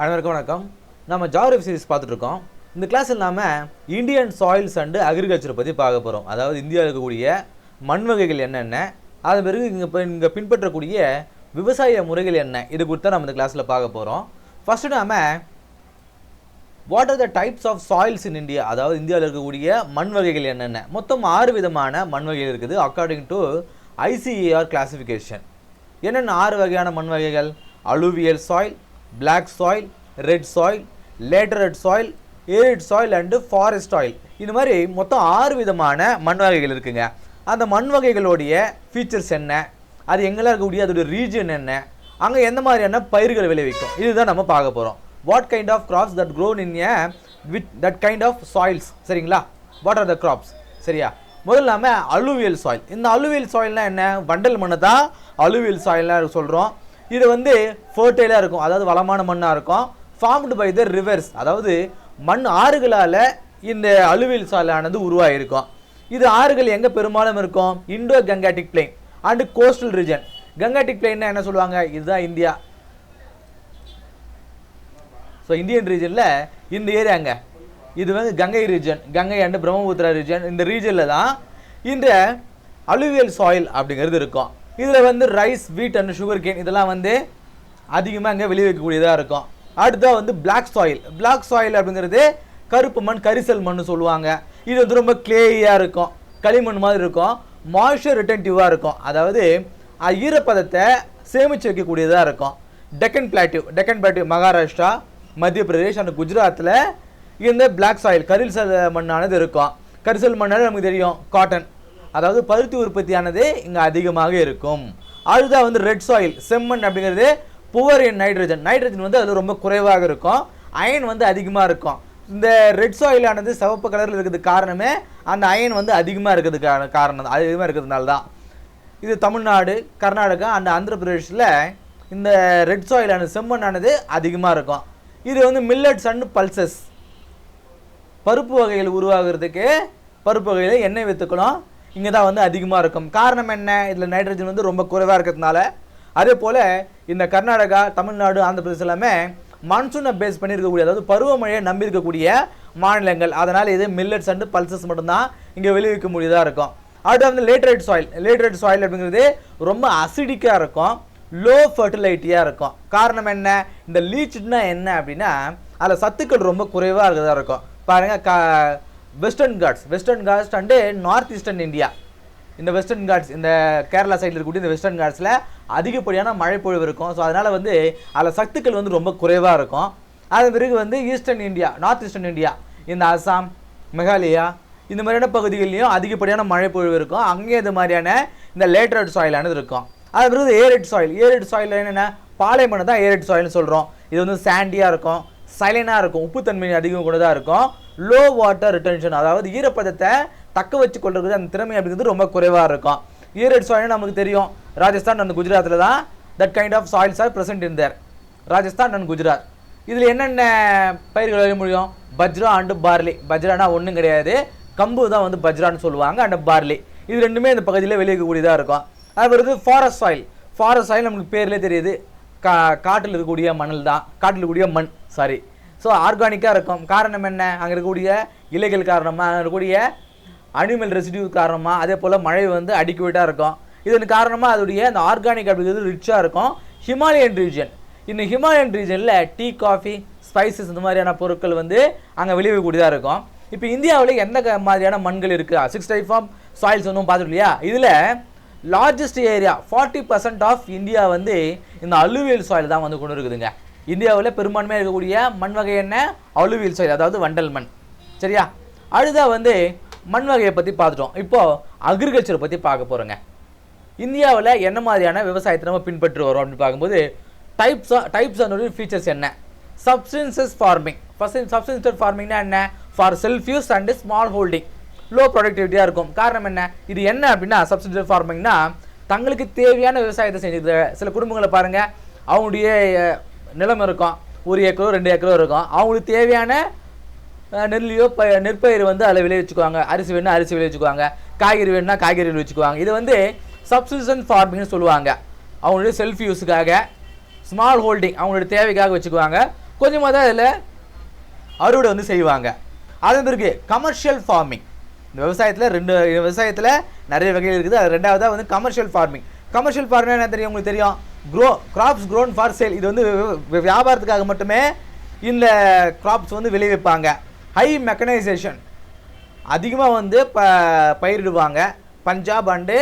அனைவருக்கும் வணக்கம். நம்ம ஜாகிரபி சீரிஸ் பார்த்துட்ருக்கோம். இந்த கிளாஸில் இல்லாமல் இந்தியன் சாயில்ஸ் அண்டு அக்ரிகல்ச்சர் பற்றி பார்க்க போகிறோம் அதாவது இந்தியாவில் இருக்கக்கூடிய மண் வகைகள் என்னென்ன அதன் பிறகு இங்கே இப்போ இங்கே பின்பற்றக்கூடிய விவசாய முறைகள் என்ன இது குறித்து தான் நம்ம இந்த கிளாஸில் பார்க்க போகிறோம் ஃபஸ்ட்டு நாம் what are the types of soils in India அதாவது இந்தியாவில் இருக்கக்கூடிய மண் வகைகள் என்னென்ன? மொத்தம் ஆறு விதமான மண் வகைகள் இருக்குது அக்கார்டிங் டு ஐசிஏஆர் கிளாசிஃபிகேஷன் என்னென்ன ஆறு வகையான மண் வகைகள்? Alluvial soil black soil red soil red soil arid soil and forest soil இந்த மாதிரி மொத்தம் ஆறு விதமான மண் வகைகள் இருக்குங்க. அந்த மண் வகைகளுடைய ஃபீச்சர்ஸ் என்ன? அது எங்கெல்லாம் இருக்கக்கூடிய? அதோட ரீஜன் என்ன? அங்கே எந்த மாதிரியான பயிர்கள் விளைவிக்கும்? இதுதான் நம்ம பார்க்க போகிறோம் what kind of crops that grown in a with that kind of soils சரிங்களா? வாட் ஆர் த கிராப்ஸ் சரியா? முதல்ல நாம அலுவியல் சாயில் இந்த அலுவியல் சாயில்னால் என்ன? வண்டல் மண்ணை தான் அலுவியல் சாயில்னா சொல்கிறோம் இது வந்து ஃபர்டைலாக இருக்கும். அதாவது வளமான மண்ணாக இருக்கும். ஃபார்ம்டு பை த ரிவர்ஸ் அதாவது மண் ஆறுகளால் இந்த அலுவியல் சாலையானது உருவாகிருக்கும் இது ஆறுகள் எங்கே பெரும்பாலும் இருக்கும்? Indo Gangetic plain and coastal region Gangetic பிளெயின்னா என்ன சொல்லுவாங்க? இதுதான் இந்தியா. ஸோ இந்தியன் ரீஜனில் இந்த ஏரியாங்க இது வந்து Ganga region Ganga and Brahmaputra region இந்த ரீஜனில் தான் இந்த அலுவியல் சாயில் அப்படிங்கிறது இருக்கும். இதில் வந்து ரைஸ் வீட் அண்ட் சுகர் கேன் இதெல்லாம் வந்து அதிகமாக இங்கே விளைவிக்கக்கூடியதாக இருக்கும். அடுத்தது வந்து பிளாக் சாயில் பிளாக் சாயில் அப்படிங்கிறது கருப்பு மண் கரிசல் மண் சொல்லுவாங்க. இது வந்து ரொம்ப கிளேயாக இருக்கும். களிமண் மாதிரி இருக்கும். மாய்ஸ்டர் ரிட்டன்டிவாக இருக்கும். அதாவது ஈரப்பதத்தை சேமித்து வைக்கக்கூடியதாக இருக்கும். Deccan plateau Deccan plateau Maharashtra Madhya Pradesh and குஜராத்தில் இந்த பிளாக் சாயில் கரிசல் மண்ணானது இருக்கும். கரிசல் மண்ணானது நமக்கு தெரியும். காட்டன் அதாவது பருத்தி உற்பத்தியானது இங்கே அதிகமாக இருக்கும். அடுத்தா வந்து ரெட் சாயில் செம்மண் அப்படிங்கிறது புவர் இன் நைட்ரஜன் நைட்ரஜன் வந்து அதில் ரொம்ப குறைவாக இருக்கும். அயன் வந்து அதிகமாக இருக்கும். இந்த ரெட் சாயிலானது சிவப்பு கலரில் இருக்கிறதுக்கு காரணமே அந்த அயன் வந்து அதிகமாக இருக்கிறதுக்கான காரணம். அதிகமாக இருக்கிறதுனால தான். இது தமிழ்நாடு கர்நாடகா அண்ட் ஆந்திர பிரதேஷில் இந்த ரெட் சாயிலான செம்மண்ணானது அதிகமாக இருக்கும். இது வந்து மில்லட்ஸ் அண்ட் பல்சஸ் பருப்பு வகைகள் உருவாகிறதுக்கு பருப்பு வகையில் எண்ணெய் வித்துக்கணும். இங்கே தான் வந்து அதிகமாக இருக்கும். காரணம் என்ன? இதில் நைட்ரஜன் வந்து ரொம்ப குறைவாக இருக்கிறதுனால அதே போல் இந்த கர்நாடகா தமிழ்நாடு ஆந்திர பிரதேசம் எல்லாமே மான்சூனை பேஸ் பண்ணியிருக்கக்கூடிய அதாவது பருவமழையை நம்பி இருக்கக்கூடிய மாநிலங்கள். அதனால் இது மில்லட்ஸ் அண்டு பல்சஸ் மட்டும்தான் இங்கே விளைவிக்க முடியதாக இருக்கும். அடுத்து வந்து லேட்ரேட் சாயில் லேட்ரேட் சாயில் அப்படிங்கிறது ரொம்ப அசிடிக்காக இருக்கும். லோ ஃபர்டிலைட்டியாக இருக்கும். காரணம் என்ன? இந்த லீச்னா என்ன அப்படின்னா அதில் சத்துக்கள் ரொம்ப குறைவாக இருக்கிறதா இருக்கும். பாருங்கள் கா Western Ghats Western Ghats and North Eastern India இந்த வெஸ்டர்ன் காட்ஸ் இந்த கேரளா சைடில் இருக்கக்கூடிய இந்த வெஸ்டர்ன் காட்ஸில் அதிகப்படியான மழைப்பொழிவு இருக்கும். ஸோ அதனால் வந்து அதில் சத்துக்கள் வந்து ரொம்ப குறைவாக இருக்கும். அது பிறகு வந்து Eastern India North Eastern India இந்த அசாம் மெகாலயா இந்த மாதிரியான பகுதிகள்லையும் அதிகப்படியான மழைப்பொழிவு இருக்கும். அங்கேயும் இது மாதிரியான இந்த லேட்டரட் சாயிலானது இருக்கும். அது பிறகு ஏரட் சாயில் ஏரட் சாயில் என்னென்ன? பாலைமணம் தான் ஏரட் சாயில்னு சொல்கிறோம் இது வந்து சாண்டியாக இருக்கும். சைலனாக இருக்கும் உப்புத்தன்மை அதிகம் கொண்டதாக இருக்கும். லோ வாட்டர் ரிட்டன்ஷன் அதாவது ஈரப்பதத்தை தக்க வச்சு கொள்றது அந்த திறமை அப்படிங்கிறது ரொம்ப குறைவாக இருக்கும். ஈரட் சாயில் நமக்கு தெரியும். ராஜஸ்தான் அண்ட் குஜராத்தில் தான் that kind of soils are present in Rajasthan and Gujarat. இதில் என்னென்ன பயிர்கள் விளைய முடியும்? Bajra and barley. பஜ்ரானா ஒன்றும் கிடையாது. கம்பு தான் வந்து பஜ்ரான்னு சொல்லுவாங்க அண்ட் பார்லி. இது ரெண்டுமே இந்த பகுதியில் விளையக்கூடியதாக இருக்கும். அது வருது ஃபாரஸ்ட் சாயில் ஃபாரஸ்ட் சாயில் நமக்கு பேர்லேயே தெரியுது. கா காட்டில் இருக்கக்கூடிய மணல் தான். காட்டில் இருக்கக்கூடிய மண் சாரி ஸோ ஆர்கானிக்காக இருக்கும். காரணம் என்ன? அங்கே இருக்கக்கூடிய இலைகள் காரணமாக அங்கே இருக்கக்கூடிய அனிமல் ரெசிடியூ காரணமாக அதே போல் மழை வந்து அடிக்குவேட்டாக இருக்கும். இதன் காரணமாக அதோடைய அந்த ஆர்கானிக் அப்படிங்கிறது ரிச்சாக இருக்கும். ஹிமாலயன் ரீஜன் இந்த ஹிமாலயன் ரீஜனில் டீ காஃபி ஸ்பைசஸ் இந்த மாதிரியான பொருட்கள் வந்து அங்கே விளைவிக்கக்கூடியதாக இருக்கும். இப்போ இந்தியாவில் எந்த க- மாதிரியான மண்கள் இருக்குது சிக்ஸ் டைப் ஆஃப் சாயில்ஸ் ஒன்றும் பார்த்துட்டு இல்லையா இதில் largest area forty percent of India வந்து இந்த அலுவியல் சாயில் தான் வந்து கொண்டு இருக்குதுங்க. இந்தியாவில் பெரும்பான்மையாக இருக்கக்கூடிய மண் வகை என்ன? அலுவியல் சாயில் அதாவது வண்டல் மண். சரியா? அடுத்தா வந்து மண் வகையை பற்றி பார்த்துட்டோம். இப்போது அக்ரிகல்ச்சரை பற்றி பார்க்க போகிறோங்க இந்தியாவில் என்ன மாதிரியான விவசாயத்தை நம்ம பின்பற்றி வரோம் அப்படின்னு பார்க்கும்போது டைப்ஸ் டைப்ஸ் அதனுடைய ஃபீச்சர்ஸ் என்ன? சப்ஸ்டன்சஸ் ஃபார்மிங் ஃபர்ஸ்ட் சப்ஸ்டன்சஸ் ஃபார்மிங்னா என்ன? For self use and small holding low ப்ரொடக்டிவிட்டியாக இருக்கும். காரணம் என்ன? இது என்ன அப்படின்னா சப்ஸ்டன்சஸ் ஃபார்மிங்னா தங்களுக்கு தேவையான விவசாயத்தை செஞ்சது சில குடும்பங்களை பாருங்கள் அவங்களுடைய நிலம் இருக்கும். ஒரு ஏக்கரோ ரெண்டு ஏக்கரோ இருக்கும். அவங்களுக்கு தேவையான நெல்லையோ ப நெற்பயிர் வந்து அதில் விளைவிச்சுக்குவாங்க அரிசி வேணும்னா அரிசி விளைவிச்சுக்குவாங்க காய்கறி வேணும்னா காய்கறி விளைவிச்சுக்குவாங்க இது வந்து சப்சிஸ்டன் ஃபார்மிங்னு சொல்லுவாங்க. அவங்களுடைய செல்ஃப் யூஸுக்காக ஸ்மால் ஹோல்டிங் அவங்களுடைய தேவைக்காக வச்சுக்குவாங்க. கொஞ்சமாக தான் அதில் அறுவடை வந்து செய்வாங்க. அதன் பிறகு கமர்ஷியல் ஃபார்மிங் இந்த விவசாயத்தில் ரெண்டு விவசாயத்தில் நிறைய வகைகள் இருக்குது. அது ரெண்டாவதாக வந்து கமர்ஷியல் ஃபார்மிங் கமர்ஷியல் ஃபார்மிங் என்ன தெரியும் உங்களுக்கு தெரியும்? Grow crops grown for sale இது வந்து வியாபாரத்துக்காக மட்டுமே இந்த கிராப்ஸ் வந்து விளைவிப்பாங்க. ஹை மெக்கனைசேஷன் அதிகமாக வந்து ப பயிரிடுவாங்க. பஞ்சாப் அண்டு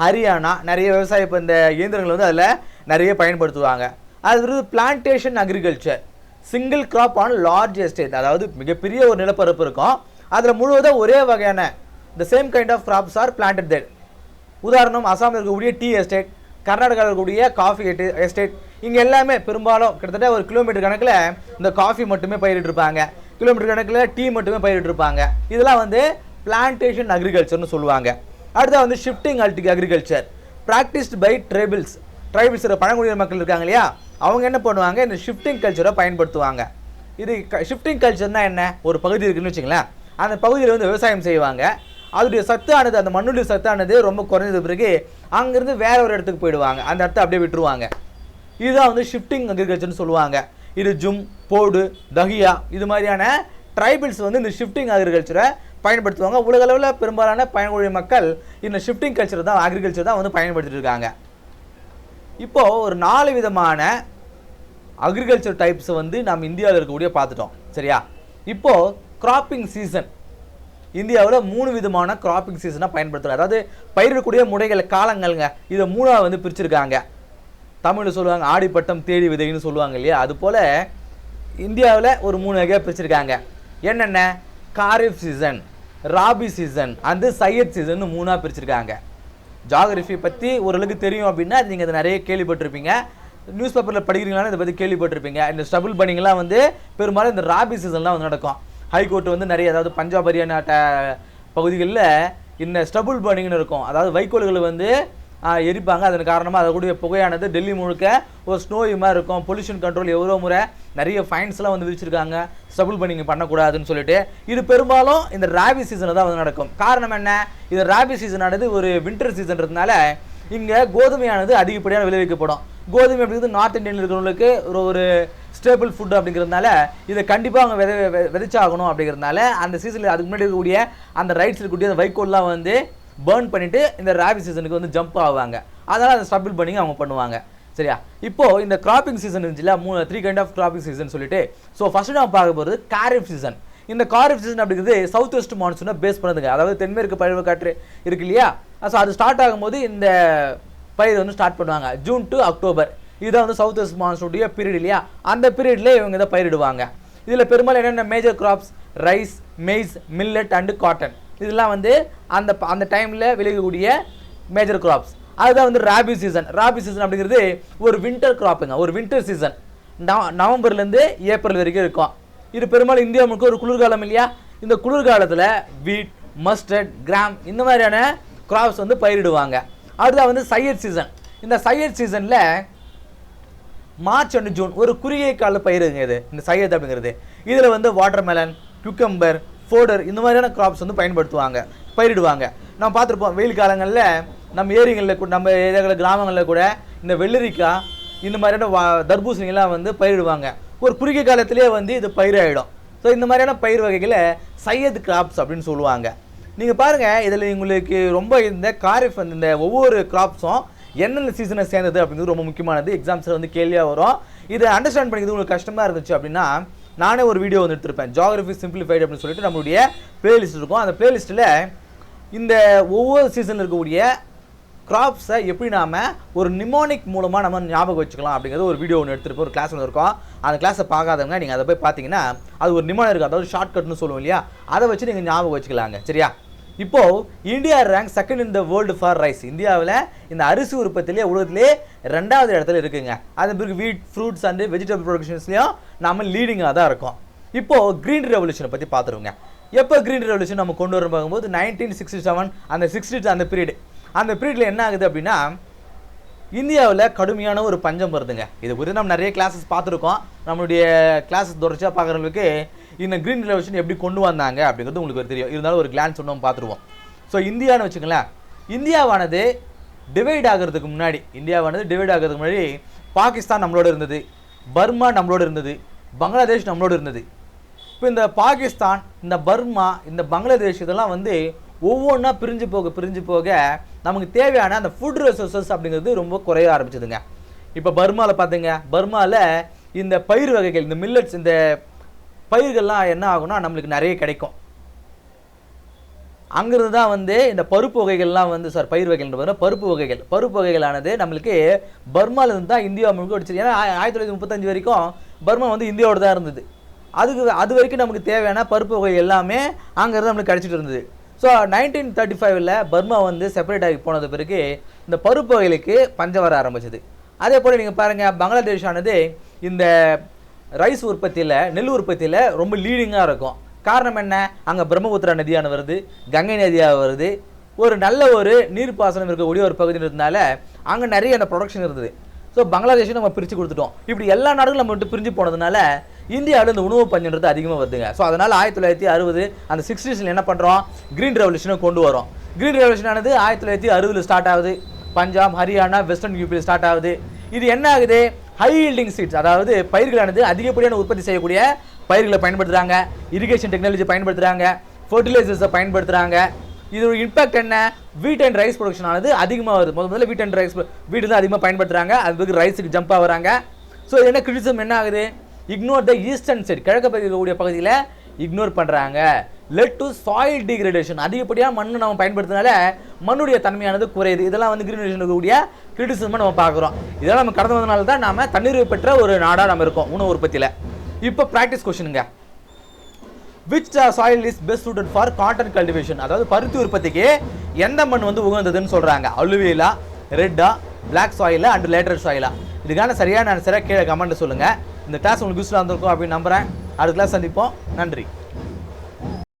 ஹரியானா. நிறைய விவசாய இப்போ இந்த இயந்திரங்கள் வந்து அதில் நிறைய பயன்படுத்துவாங்க. அது plantation agriculture single crop on large estate அதாவது மிகப்பெரிய ஒரு நிலப்பரப்பு இருக்கும். அதில் முழுவதும் ஒரே வகையான the same kind of crops are planted there உதாரணம் அசாமில் இருக்கக்கூடிய டீ எஸ்டேட் கர்நாடகாவில் இருக்கக்கூடிய காஃபி எஸ்டேட் இங்கே எல்லாமே பெரும்பாலும் கிட்டத்தட்ட ஒரு கிலோமீட்டர் கணக்கில் இந்த காஃபி மட்டுமே பயிரிட்டிருப்பாங்க கிலோமீட்டர் கணக்கில் டீ மட்டுமே பயிரிட்டிருப்பாங்க இதெல்லாம் வந்து பிளான்டேஷன் அக்ரிகல்ச்சர்னு சொல்லுவாங்க. அடுத்தது வந்து shifting அல்டிக் agriculture practised by tribals tribals பழங்குடியினர் மக்கள் இருக்காங்க இல்லையா? அவங்க என்ன பண்ணுவாங்க? இந்த ஷிஃப்டிங் கல்ச்சரை பயன்படுத்துவாங்க. இது ஷிஃப்டிங் கல்ச்சர்னால் என்ன? ஒரு பகுதி இருக்குதுன்னு வச்சுங்களேன் அந்த பகுதியில் வந்து விவசாயம் செய்வாங்க. அதோடைய சத்தானது அந்த மண்ணுடைய சத்தானது ரொம்ப குறைஞ்சது பிறகு அங்கேருந்து வேற ஒரு இடத்துக்கு போயிடுவாங்க. அந்த இடத்த அப்படியே விட்டுருவாங்க. இதுதான் வந்து ஷிஃப்டிங் அக்ரிகல்ச்சர்னு சொல்லுவாங்க. இது ஜும் போடு தஹியா இது மாதிரியான ட்ரைபிள்ஸ் வந்து இந்த ஷிஃப்டிங் அக்ரிகல்ச்சரை பயன்படுத்துவாங்க. உலகளவில் பெரும்பாலான பயன்கொழி மக்கள் இந்த ஷிஃப்டிங் கல்ச்சர் தான் அக்ரிகல்ச்சர் தான் வந்து பயன்படுத்திட்டு இருக்காங்க. இப்போது ஒரு நாலு விதமான அக்ரிகல்ச்சர் டைப்ஸ் வந்து நம்ம இந்தியாவில் இருக்கக்கூடிய பார்த்துட்டோம். சரியா? இப்போது கிராப்பிங் சீசன் இந்தியாவில் மூணு விதமான கிராப்பிங் சீசனாக பயன்படுத்துகிறார் அதாவது பயிரிடக்கூடிய முறைகள் காலங்கள்ங்க. இதை மூணாக வந்து பிரிச்சிருக்காங்க. தமிழில் சொல்லுவாங்க ஆடிப்பட்டம் தேடி விதைன்னு சொல்லுவாங்க இல்லையா? அது போல் இந்தியாவில் ஒரு மூணு வகையாக பிரிச்சிருக்காங்க. என்னென்ன? காரிஃப் சீசன் ராபி சீசன் அந்த சையத் சீசன் மூணாக பிரிச்சிருக்காங்க. ஜாகிரஃபி பற்றி ஓரளவுக்கு தெரியும் அப்படின்னா நீங்கள் அதை நிறைய கேள்விப்பட்டிருப்பீங்க. நியூஸ் பேப்பரில் படிக்கிறீங்களான்னு இதை பற்றி கேள்விப்பட்டிருப்பீங்க. இந்த ஸ்டபுள் பண்ணிங்கலாம் வந்து பெரும்பாலும் இந்த ராபி சீசன்லாம் வந்து நடக்கும். ஹைகோர்ட் வந்து நிறைய அதாவது பஞ்சாப் ஹரியானா பகுதிகளில் இந்த ஸ்டபுள் பர்னிங்னு இருக்கும். அதாவது வைக்கோல்கள் வந்து எரிப்பாங்க. அதன் காரணமாக அதற்குடைய புகையானது டெல்லி முழுக்க ஒரு ஸ்னோயி மாதிரி இருக்கும். பொல்யூஷன் கண்ட்ரோல் எவ்வளோ முறை நிறைய ஃபைன்ஸ்லாம் வந்து விதிச்சிருக்காங்க. ஸ்டபுள் பர்னிங் பண்ணக்கூடாதுன்னு சொல்லிட்டு. இது பெரும்பாலும் இந்த ராபி சீசனில் தான் வந்து நடக்கும். காரணம் என்ன? இது ராபி சீசனானது ஒரு வின்டர் சீசன்றதுனால இங்கே கோதுமையானது அதிகப்படியான விளைவிக்கப்படும். கோதுமை அப்படிங்கிறது நார்த் இந்தியன் இருக்கிறவங்களுக்கு ஒரு ஒரு ஸ்டேபிள் ஃபுட் அப்படிங்கிறதுனால இதை கண்டிப்பாக அவங்க விதை விதைச்சாகணும் அப்படிங்கிறதுனால அந்த சீசனில் அதுக்கு முன்னாடி இருக்கக்கூடிய அந்த ரைட்ஸ் இருக்கக்கூடிய அந்த வைக்கோல்லாம் வந்து பேர்ன் பண்ணிட்டு இந்த ராபி சீசனுக்கு வந்து ஜம்ப் ஆவாங்க. அதனால் அதை ஸ்டபிள் பண்ணி அவங்க பண்ணுவாங்க. சரியா? இப்போது இந்த கிராப்பிங் சீசன் இருந்துச்சுல மூணு three kind of cropping season சொல்லிட்டு ஸோ ஃபஸ்ட்டு நான் பார்க்க போகிறது காரிஃப் சீசன் இந்த காரிஃப் சீசன் அப்படிங்கிறது சவுத் வெஸ்ட் மான்சூனை பேஸ் பண்ணதுங்க. அதாவது தென்மேற்கு பருவ காற்று இருக்கு இல்லையா? ஸோ அது ஸ்டார்ட் ஆகும்போது இந்த பயிர் வந்து ஸ்டார்ட் பண்ணுவாங்க. ஜூன் டு அக்டோபர் இதுதான் வந்து சவுத் வெஸ்ட் மான்சூனுடைய பீரியட் இல்லையா? அந்த பீரியடில் இவங்க இதை பயிரிடுவாங்க. இதில் பெரும்பாலும் என்னென்ன major crops rice maize millet and cotton இதெல்லாம் வந்து அந்த அந்த டைமில் விளையக்கூடிய மேஜர் கிராப்ஸ் அதுதான் வந்து ராபி சீசன் ராபி சீசன் அப்படிங்கிறது ஒரு வின்டர் கிராப்புங்க ஒரு வின்டர் சீசன் நவம்பர்லேருந்து ஏப்ரல் வரைக்கும் இருக்கும். இது பெரும்பாலும் இந்தியா முழுக்க ஒரு குளிர்காலம் இல்லையா? இந்த குளிர்காலத்தில் வீட் மஸ்டர்ட் கிராம் இந்த மாதிரியான கிராப்ஸ் வந்து பயிரிடுவாங்க. அடுத்தது வந்து சையர் சீசன் இந்த சையர் சீசனில் மார்ச் அண்ட் ஜூன் ஒரு குறுகிய கால பயிருங்க இது இந்த சையத் அப்படிங்கிறது இதில் வந்து வாட்டர்மெலன் குக்கம்பர் ஃபோடர் இந்த மாதிரியான கிராப்ஸ் வந்து பயன்படுத்துவாங்க பயிரிடுவாங்க. நம்ம பார்த்துருப்போம் வெயில் காலங்களில் நம்ம ஏரிகளில் கூட நம்ம ஏரியாவில் கிராமங்களில் கூட இந்த வெள்ளரிக்காய் இந்த மாதிரியான வா தர்பூசணிகள்லாம் வந்து பயிரிடுவாங்க. ஒரு குறுகிய காலத்திலே வந்து இது பயிராயிடும். ஸோ இந்த மாதிரியான பயிர் வகைகளை சையத் கிராப்ஸ் அப்படின்னு சொல்லுவாங்க. நீங்கள் பாருங்கள் இதில் உங்களுக்கு ரொம்ப இந்த காரிஃப் இந்த ஒவ்வொரு கிராப்ஸும் என்னென்ன சீசனை சேர்ந்தது அப்படிங்கிறது ரொம்ப முக்கியமானது. எக்ஸாம்ஸில் வந்து கேள்வியாக வரும். இதை அண்டர்ஸ்டாண்ட் பண்ணிக்கிறது உங்களுக்கு கஷ்டமாக இருந்துச்சு அப்படின்னா நானே ஒரு வீடியோ வந்து எடுத்திருப்பேன். ஜாகிரபி சிம்பிளிஃபைடு அப்படின்னு சொல்லிட்டு நம்மளுடைய பிளேலிஸ்ட் இருக்கும். அந்த பிளேலிஸ்ட்டில் இந்த ஒவ்வொரு சீசனில் இருக்கக்கூடிய கிராப்ஸை எப்படி நாம் ஒரு நிமோனிக் மூலமாக நம்ம ஞாபகம் வச்சுக்கலாம் அப்படிங்கிறது ஒரு வீடியோ ஒன்று எடுத்துருப்போம் ஒரு கிளாஸ் ஒன்று இருக்கும். அந்த கிளாஸை பார்க்காதவங்க நீங்கள் அதை போய் பார்த்தீங்கன்னா அது ஒரு நிமோனம் இருக்குது அதாவது ஷார்ட்கட்னு சொல்லுவோம் இல்லையா? அதை வச்சு நீங்கள் ஞாபகம் வச்சுக்கலாங்க. சரியா? இப்போ India rank second in the world for rice இந்தியாவில் இந்த அரிசி உற்பத்தியிலே உலகத்திலே ரெண்டாவது இடத்துல இருக்குங்க. அதன் பிறகு வீட் ஃப்ரூட்ஸ் அண்ட் வெஜிடபிள் ப்ரொடக்ஷன்ஸ்லையும் நம்ம லீடிங்காக தான் இருக்கோம். இப்போ க்ரீன் ரெவல்யூஷனை பற்றி பார்த்துருவோங்க. எப்போ க்ரீன் ரெவல்யூஷன் நம்ம கொண்டு வரும் பார்க்கும்போது நைன்டீன் சிக்ஸ்டி செவன் அந்த சிக்ஸ்டி அந்த பீரியட் அந்த பீரியடில் என்ன ஆகுது அப்படின்னா இந்தியாவில் கடுமையான ஒரு பஞ்சம் வருதுங்க. இது குறித்து நம்ம நிறைய கிளாஸஸ் பார்த்துருக்கோம். நம்மளுடைய கிளாஸஸ் தொடர்ச்சியாக பார்க்குறவங்களுக்கு இந்த க்ரீன் ரெவல்யூஷன் எப்படி கொண்டு வந்தாங்க அப்படிங்கிறது உங்களுக்கு ஒரு தெரியும். இருந்தாலும் ஒரு கிளான்ஸ் ஒன்று பார்த்துருவோம். ஸோ இந்தியான்னு வச்சுங்களேன் இந்தியாவானது டிவைட் ஆகிறதுக்கு முன்னாடி இந்தியாவானது டிவைட் ஆகிறதுக்கு முன்னாடி பாகிஸ்தான் நம்மளோட இருந்தது பர்மா நம்மளோட இருந்தது பங்களாதேஷ் நம்மளோட இருந்தது. இப்போ இந்த பாகிஸ்தான் இந்த பர்மா இந்த பங்களாதேஷ் இதெல்லாம் வந்து ஒவ்வொன்றா பிரிஞ்சு போக பிரிஞ்சு போக நமக்கு தேவையான அந்த ஃபுட் ரிசோர்சஸ் அப்படிங்கிறது ரொம்ப குறைய ஆரம்பிச்சதுங்க. இப்போ பர்மாவில் பார்த்தீங்க பர்மாவில் இந்த பயிர் வகைகள் இந்த மில்லட்ஸ் இந்த பயிர்கள்லாம் என்ன ஆகும்னா நம்மளுக்கு நிறைய கிடைக்கும். அங்கிருந்து தான் வந்து இந்த பருப்பு வகைகள்லாம் வந்து சார் பயிர் வகைகள் பருப்பு வகைகள். பருப்பு வகைகளானது நம்மளுக்கு பர்மாலேருந்து தான் இந்தியா முழுக்க அடிச்சிருக்கு ஏன்னா ஆயிரத்தி தொள்ளாயிரத்தி முப்பத்தஞ்சு வரைக்கும் பர்மா வந்து இந்தியாவோட தான் இருந்தது. அதுக்கு அது வரைக்கும் நமக்கு தேவையான பருப்பு வகை எல்லாமே அங்கேருந்து நம்மளுக்கு கிடச்சிட்டு இருந்தது. ஸோ நைன்டீன் தேர்ட்டி ஃபைவ்ல பர்மா வந்து செப்பரேட் ஆகி போனது பிறகு இந்த பருப்பு வகைகளுக்கு பஞ்சம் வர ஆரம்பிச்சது. அதே போல் நீங்கள் பாருங்கள் பங்களாதேஷ் ஆனது இந்த ரைஸ் உற்பத்தியில் நெல் உற்பத்தியில் ரொம்ப லீடிங்காக இருக்கும். காரணம் என்ன? அங்கே பிரம்மபுத்திரா நதியான வருது கங்கை நதியாக வருது. ஒரு நல்ல ஒரு நீர்ப்பாசனம் இருக்கக்கூடிய ஒரு பகுதி அங்கே நிறைய அந்த ப்ரொடக்ஷன் இருந்தது. ஸோ பங்களாதேஷை நம்ம பிரித்து கொடுத்துட்டோம். இப்படி எல்லா நாடுகளும் நம்ம விட்டு பிரிஞ்சு போனதுனால இந்தியாவில் இந்த உணவு பஞ்சன்றது அதிகமாக வருதுங்க. ஸோ அதனால் ஆயிரத்தி தொள்ளாயிரத்தி அறுபது அந்த சிக்ஸ்டீஸில் என்ன பண்ணுறோம் க்ரீன் ரெவல்யூஷனை கொண்டு வரோம். க்ரீன் ரெவல்யூஷன் ஆனது ஆயிரத்தி தொள்ளாயிரத்தி அறுபதில் ஸ்டார்ட் ஆகுது. பஞ்சாப் ஹரியானா வெஸ்டர்ன் யூபியில் ஸ்டார்ட் ஆகுது. இது என்ன ஆகுது? ஹை ஹீல்டிங் சீட்ஸ் அதாவது பயிர்களானது அதிகப்படியான உற்பத்தி செய்யக்கூடிய பயிர்களை பயன்படுத்துகிறாங்க இரிகேஷன் டெக்னாலஜி பயன்படுத்துகிறாங்க ஃபர்டிலைசர்ஸை பயன்படுத்துகிறாங்க இதோட இம்பாக்ட் என்ன? வீட் அண்ட் ரைஸ் ப்ரொடக்ஷன் ஆனது அதிகமாக வருது. முதல் முதல்ல வீட் அண்ட் ரைஸ் வீட்டு தான் அதிகமாக பயன்படுத்துகிறாங்க அதுக்கு ரைஸுக்கு ஜம்ப் ஆகுறாங்க. ஸோ என்ன கிரிட்டிசம் என்ன ஆகுது? இக்னோர் த ஈஸ்டர்ன் சைட் கிழக்கு பகுதியில் இருக்கக்கூடிய பகுதியில் இக்னோர் பண்ணுறாங்க லெட் டு சாயில் டிகிரேடேஷன் அதிகப்படியாக மண் நம்ம பயன்படுத்தினால மண்ணுடைய தன்மையானது குறையுது. இதெல்லாம் வந்து கிரீன் இருக்கக்கூடிய கிரிட்டிசிசமாக நம்ம பார்க்குறோம். இதெல்லாம் நம்ம கடந்து வந்தனால தான் நாம் தண்ணீர் பெற்ற ஒரு நாடாக நம்ம இருக்கோம் உணவு உற்பத்தியில். இப்போ practice கொஷனுங்க which soil is best suited for cotton cultivation அதாவது பருத்தி உற்பத்திக்கு எந்த மண் வந்து உகந்ததுன்னு சொல்கிறாங்க அலுவியலா ரெட்டா பிளாக் சாயிலா அண்ட் லேட்டர் சாயிலா இதுக்கான சரியான ஆன்சரை கீழே கமெண்ட் சொல்லுங்கள் இந்த கிளாஸ் உங்களுக்கு யூஸ்ஃபுல்லாக இருந்திருக்கும் அப்படின்னு நம்புகிறேன் அடுத்த கிளாஸ் சந்திப்போம். நன்றி.